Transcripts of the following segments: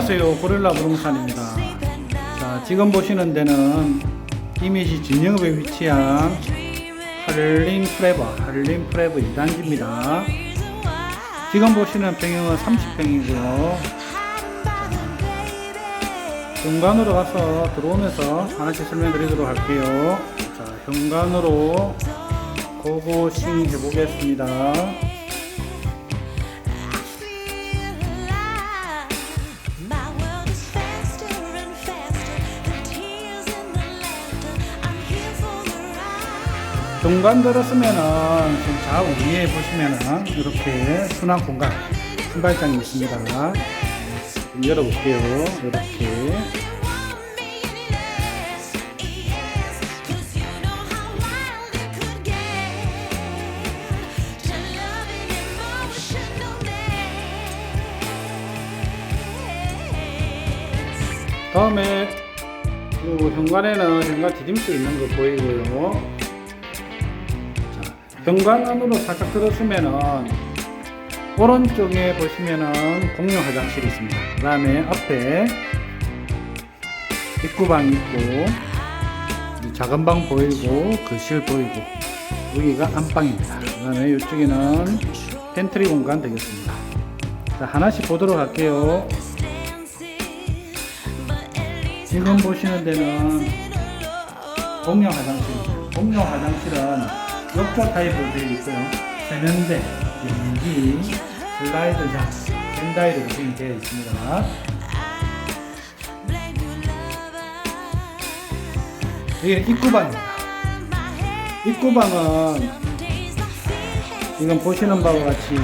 안녕하세요. 고릴라 부동산입니다. 자 지금 보시는 데는 이미지 진영읍에 위치한 할린 프레버 할린 프레버 2단지입니다. 지금 보시는 평형은 30평이고요. 현관으로 가서 들어오면서 하나씩 설명드리도록 할게요. 자 현관으로 고고싱 해보겠습니다 현관 들었으면은 지금 좌우 위에 보시면은 이렇게 수납 공간 신발장이 있습니다. 좀 열어볼게요. 이렇게 다음에 요 현관에는 현관 디딤수 있는 거 보이고요. 자, 현관 안으로 살짝 들어서면은 오른쪽에 보시면은 공용 화장실이 있습니다. 그 다음에 앞에 입구방 있고 이 작은 방 보이고 거실 보이고 여기가 안방입니다. 그 다음에 이쪽에는 팬트리 공간 되겠습니다. 자 하나씩 보도록 할게요. 지금 보시는 데는 공용 화장실입니다. 공용 화장실은 욕조 타입으로 되어 있고요. 세면대, 연기, 슬라이드장, 샌다이로 구성이 되어 있습니다. 여기는 입구방입니다. 입구방은 지금 보시는 바와 같이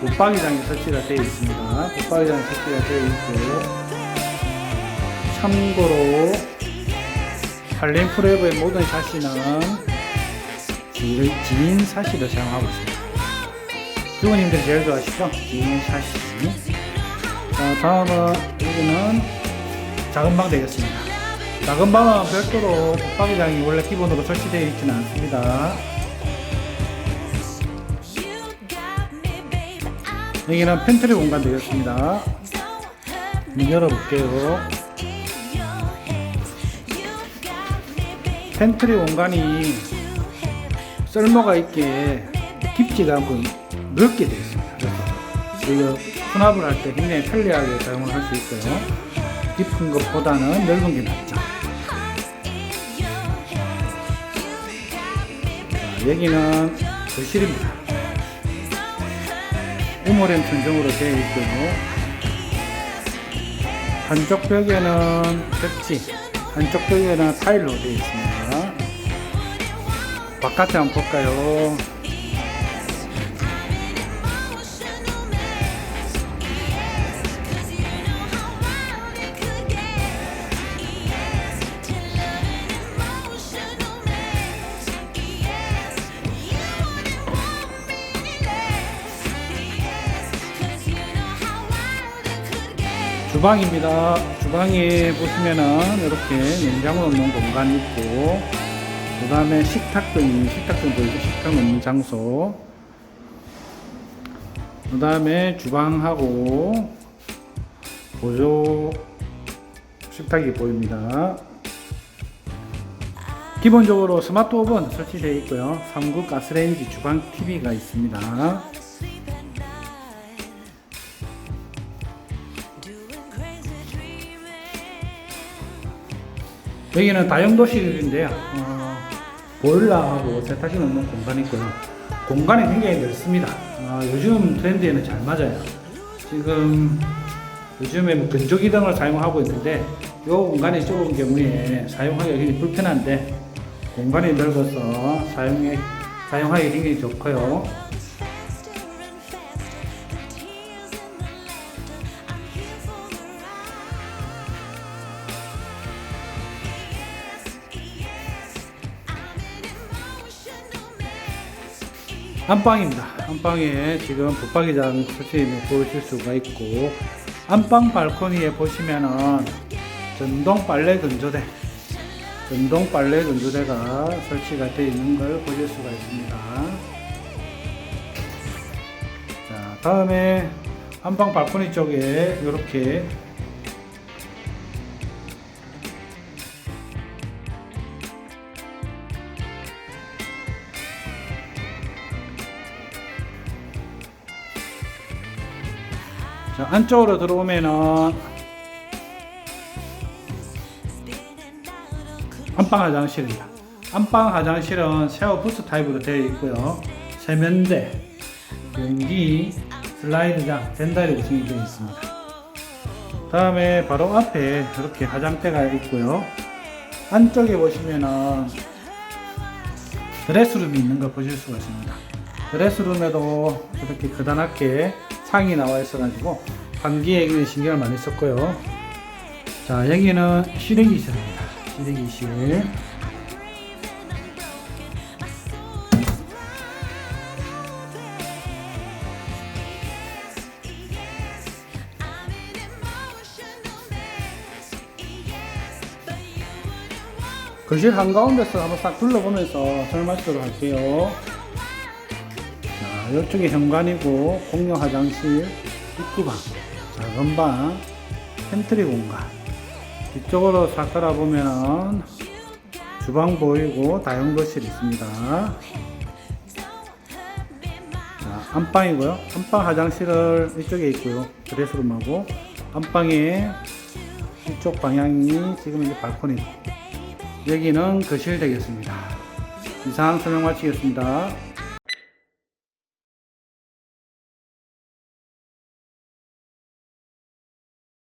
붙박이장이 설치가 되어 있습니다. 붙박이장이 설치가 되어 있고 참고로 할렘 프레브의 모든 샤시는 지- 지인 샤시를 사용하고 있습니다. 주부님들 제일 좋아하시죠? 지인 샤시. 자, 다음은 여기는 작은 방 되겠습니다. 작은 방은 별도로 붙박이장이 원래 기본으로 설치되어 있지는 않습니다. 여기는 팬트리 공간 되겠습니다. 문 열어볼게요. 팬트리 공간이 썰모가 있게 깊지가 않고 넓게 되어 있습니다. 그래서 저희가 수납을 할 때 굉장히 편리하게 사용을 할 수 있어요. 깊은 것보다는 넓은 게 낫죠. 자, 여기는 거실입니다. 우모렌 천정으로 되어 있고요. 한쪽 벽에는 벽지, 한쪽 벽에는 타일로 되어 있습니다. 바깥에 한번 볼까요? 주방입니다. 주방에 보시면은 이렇게 냉장고 넣는 공간이 있고, 그 다음에 식탁등, 식탁등 보이죠? 식탁 넣는 장소. 그 다음에 주방하고 보조 식탁이 보입니다. 기본적으로 스마트 오븐 설치되어 있고요. 3구 가스레인지 주방 TV가 있습니다. 여기는 다용도실인데요. 어, 보일러하고 세탁기 넣는 공간이 있고요. 공간이 굉장히 넓습니다. 어, 요즘 트렌드에는 잘 맞아요. 지금 요즘에 뭐 근조기 등을 사용하고 있는데 이 공간이 좁은 경우에 사용하기가 굉장히 불편한데 공간이 넓어서 사용에, 사용하기 굉장히 좋고요. 안방입니다. 안방에 지금 붙박이장 설치되어 보실 수가 있고 안방 발코니에 보시면은 전동 빨래 건조대 전동 빨래 건조대가 설치가 되어 있는 걸 보실 수가 있습니다. 자, 다음에 안방 발코니 쪽에 이렇게 자, 안쪽으로 들어오면은 안방 화장실입니다. 안방 화장실은 샤워 부스 타입으로 되어 있고요. 세면대, 변기, 슬라이드장, 벤달이 구성이 되어 있습니다. 다음에 바로 앞에 이렇게 화장대가 있고요. 안쪽에 보시면은 드레스룸이 있는 걸 보실 수가 있습니다. 드레스룸에도 이렇게 거단하게 창이 나와 있어가지고 굉장히 신경을 많이 썼고요. 자 여기는 실외기실입니다. 실외기실. 거실 한가운데서 한번 싹 둘러보면서 설명하도록 할게요. 자, 이쪽에 현관이고 공용 화장실, 입구방, 작은 방, 팬트리 공간. 이쪽으로 싹 따라보면 주방 보이고 다용도실 있습니다. 자, 안방이고요. 안방 화장실을 이쪽에 있고요. 드레스룸하고 안방에 이쪽 방향이 지금 이제 발코니. 여기는 거실 되겠습니다. 이상 설명 마치겠습니다.